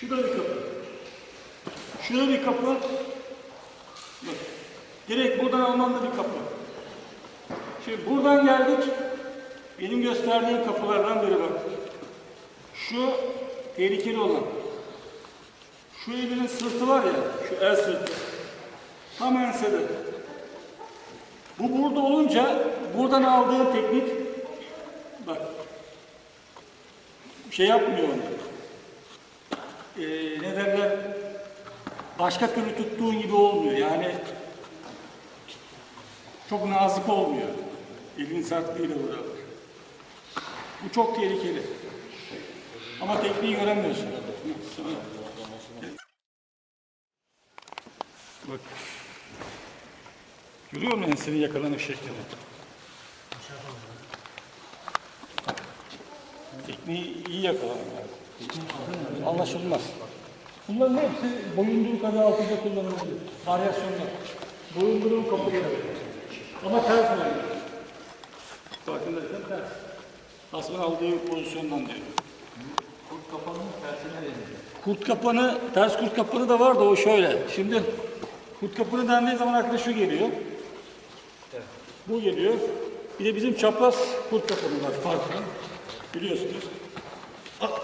Şu da bir kapı. Şu da bir kapı. Bak. Direkt buradan Almanlı bir kapı. Şimdi buradan geldik. Benim gösterdiğim kapılardan biri bak. Şu tehlikeli olan. Şu elinin sırtı var ya, şu el sırtı. Tam ensede. Bu burada olunca buradan aldığın teknik bak şey yapmıyor onu. Ee, ne derler? Başka türlü tuttuğun gibi olmuyor. Yani çok nazik olmuyor. Elin sertliğiyle burada. Bu çok tehlikeli. Ama tekniği göremiyorsun. Bak. Görüyor musun ensenin yakalanış şeklini? Tekniği iyi yakalamak. Anlaşılmaz. Bunların hepsi boyunduruğu kadar altında kullanılabilir. Varyasyonlar. Boyunduruğun kapıları. Ama ters oluyor. Farkındaysan ters. Asmın aldığı pozisyondan diyor. Kurt kapanın tersine deniyor. Kurt kapanı, ters kurt kapanı da var da o şöyle. Şimdi kurt kapanı dendiği zaman arkadaş şu geliyor. Bu geliyor. Bir de bizim çapraz kurt kapanı var farklı. Biliyorsunuz. Ah.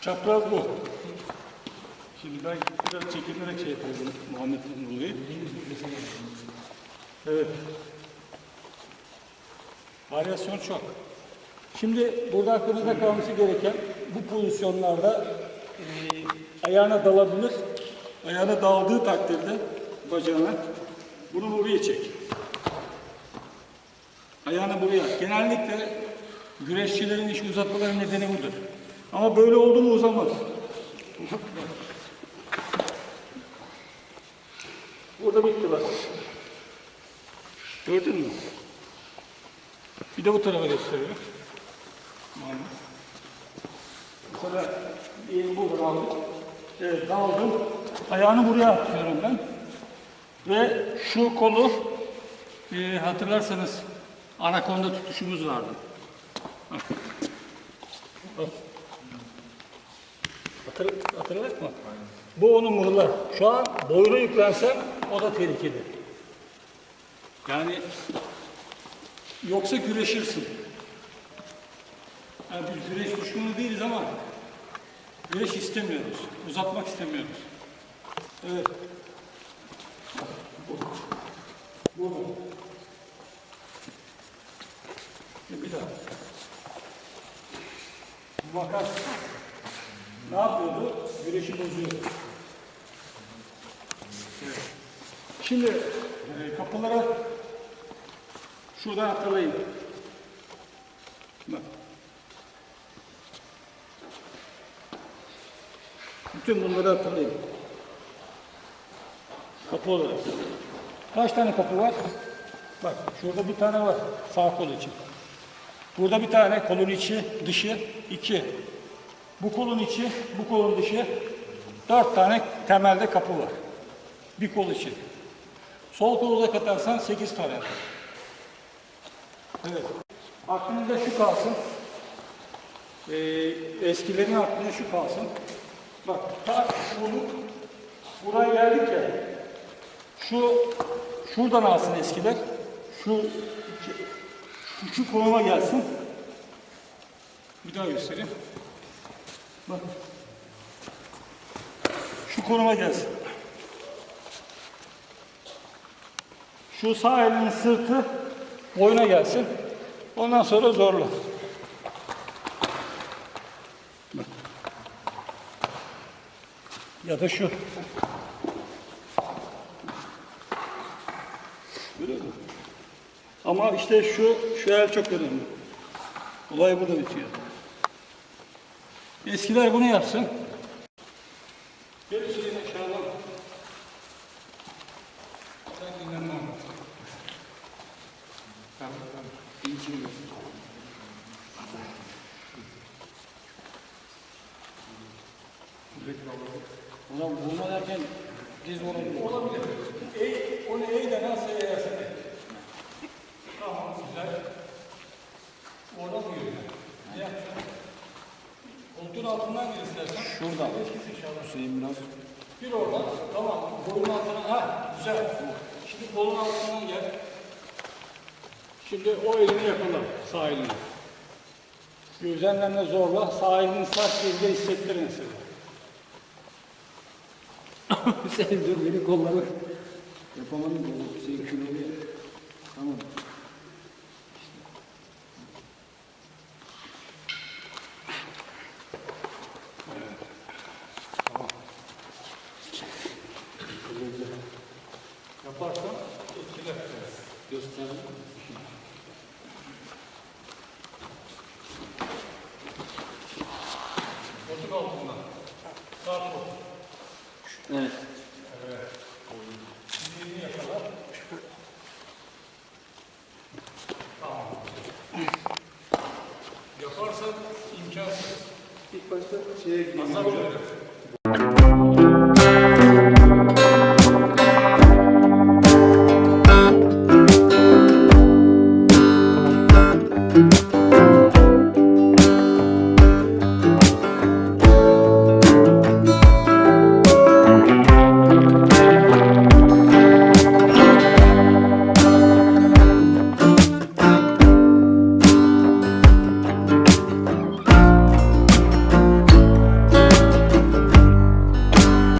Çapraz bu. Şimdi ben biraz çekinerek şey yapıyorum Muhammed'in dolayı. Evet. Varyasyon çok. Şimdi burada aklınızda kalması gereken bu pozisyonlarda e, ayağına dalabilir. Ayağına daldığı takdirde bacağına bunu buraya çek. Ayağını buraya. Genellikle güreşçilerin iş uzatmaların nedeni budur. Ama böyle oldu mu uzamaz. Burada bitti bak. Gördün mü? Bir de bu tarafa gösteriyor. Muhammed. Sonra diyelim buradan aldık. Evet aldım. Ayağını buraya atıyorum ben. Ve şu kolu e, hatırlarsanız anakonda tutuşumuz vardı. Bak. Bak. Hatır, hatırlar mı? Bu onu mırlar. Şu an boyuna yüklensem o da tehlikeli. Yani yoksa güreşirsin. Yani biz güreş düşmanı değiliz ama güreş istemiyoruz. Uzatmak istemiyoruz. Evet. Bu. Bu. Bir daha. Bu makas ne yapıyordu? Güreşi bozuyordu. Şimdi e, kapılara şuradan hatırlayın. Bak. Bütün bunları hatırlayın. Kapı olarak. Kaç tane kapı var? Bak şurada bir tane var sağ kol için. Burada bir tane kolun içi, dışı, iki. Bu kolun içi, bu kolun dışı. Dört tane temelde kapı var. Bir kol için. Sol kolu da katarsan sekiz tane. Evet. Aklınızda şu kalsın. Ee, eskilerin aklında şu kalsın. Bak ta bunu buraya geldik ya. Şu şuradan alsın eskiler. Şu şu, konuma gelsin. Bir daha göstereyim. Bak. Şu konuma gelsin. Şu sağ elinin sırtı boyuna gelsin. Ondan sonra zorla. Bak. Ya da şu. Görüyor musun? Ama işte şu, şu el çok önemli. Olay burada bitiyor. Eskiler bunu yapsın. Gel Hüseyin aşağıdan. Sen dinlenme anlat. Tamam, tamam. İyi ki. Ulan bulma derken diz olabilir. Olabilir. Ey, onu ey de nasıl eğersen. Tamam güzel. Orada mı yürüyor? Yapacaksın? Koltuğun altından gir istersen. Şuradan. Etkisi inşallah. Hüseyin biraz. Bir oradan. Tamam. Kolun altına. Ha güzel. Şimdi kolun altından gel. Şimdi o elini yakala. Sağ elini. Gözlemlerine zorla. Sağ elini sert gözle hissettirin size. Hüseyin dur beni kolları. Yapamadım Hüseyin kilolu ya. Tamam. Yaparsan etkiler. Gösterdim. Koltuk. Sağ. Evet. Yakala. Tamam. Yaparsan imkansız. İlk başta şeye. Hasar verir.